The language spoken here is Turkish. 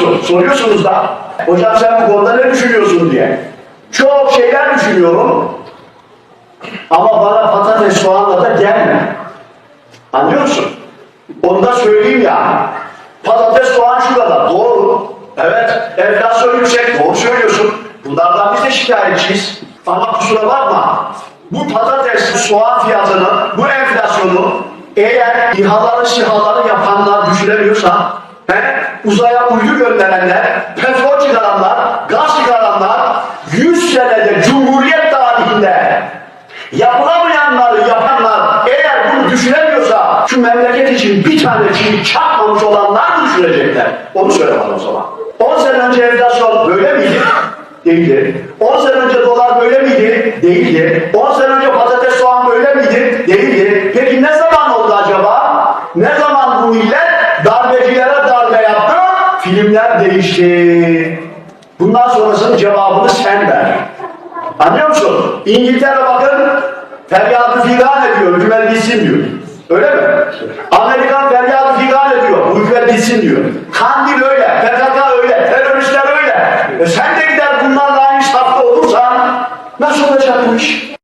musun? Soruyorsunuz da. Hocam sen bu konuda ne düşünüyorsun diye. Çok şeyler düşünüyorum. Ama bana patates soğanla da gelme. Anlıyor musun? Onu da söyleyeyim ya. Patates soğan şu kadar. Doğru. Evet. Enflasyon yüksek. Doğru söylüyorsun. Bunlardan biz de şikayetçiyiz. Ama kusura bakma. Bu patates, soğan fiyatını, bu enflasyonu eğer İHA'ları, SİHA'ları yapanlar düşüremiyorsa, he, uzaya uydu gönderenler, petrol çıkaranlar, gaz çıkaranlar 100 senede Cumhuriyet tarihinde yapılamayanları yapanlar eğer bunu düşünemiyorsa şu memleket için bir tane çivi çakmamış olanlar mı düşünecekler? Onu söyle bana o zaman. 10 sene önce enflasyon böyle miydi? Değildi. 10 sene önce dolar böyle miydi? Değildi. 10 sene önce patates soğan böyle miydi? Değildi. Peki ne zaman oldu acaba? Ne zaman bu millet darbecilere darbe yaptı? Filmler değişti. Bundan sonrasının cevabını sen ver. Anlıyor musun? İngiltere bakın feryadı figan ediyor, hükümet bitsin diyor. Öyle mi? Amerikan feryadı figan ediyor, hükümet bitsin diyor. Kandil öyle, PKK öyle, teröristler öyle. E sen de gider bunlarla aynı safta olursan nasıl olacak bu iş?